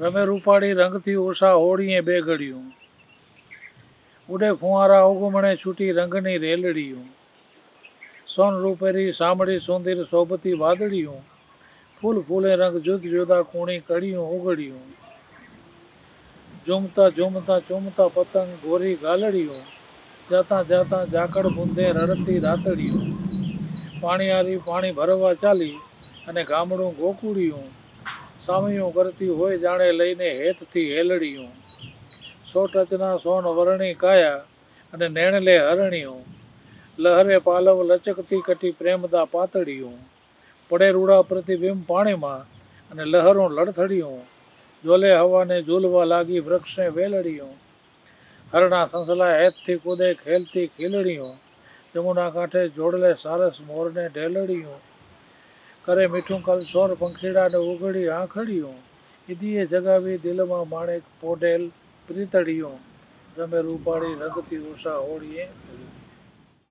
રમે રૂપાળી રંગથી ઉષા હોળીએ બે ઘડિયું ઉડે ફુવારા ઉગમણે છૂટી રંગની રેલડીયું. સોન રૂપેરી સામડી સુંદર સોબતી વાદળિયું. ફૂલ ફૂલે રંગ જુદ જુદા કૂણી કડિયું ઉગડ્યું. ઝૂમતા ઝૂમતા ચૂમતા પતંગ ગોરી ગાલડિયું. જાતા જાતા ઝાકળ બુંદે રડતી રાતડિયું. પાણીયારી પાણી ભરવા ચાલી અને ગામડું ગોકુડિયું સામયું કરતી હોય જાણે લઈને હેતથી હેલડિયું. સો ટચના સોન વરણી કાયા અને નેણલે હરણિયું. લહરે પાલવ લચકતી કટી પ્રેમદા પાતળિયું. પડે રૂડા પ્રતિબિંબ પાણીમાં અને લહરો લડથડિયું જોલે હવાને ઝૂલવા લાગી વૃક્ષને વેલડિયું. હરણા સંસલા હેતથી કૂદે ખેલતી ખીલડિયું. જમુના કાંઠે જોડલે સારસ મોરને ઢેલડિયું. કરે મીઠું કલસોર પંખીડાને ઉઘડી આંખડીયું ઈદીએ જગાવી દિલમાં માણેક પોઢેલ પ્રીતડિયું રમે રૂપાળી રંગતી ઉષા હોળીએ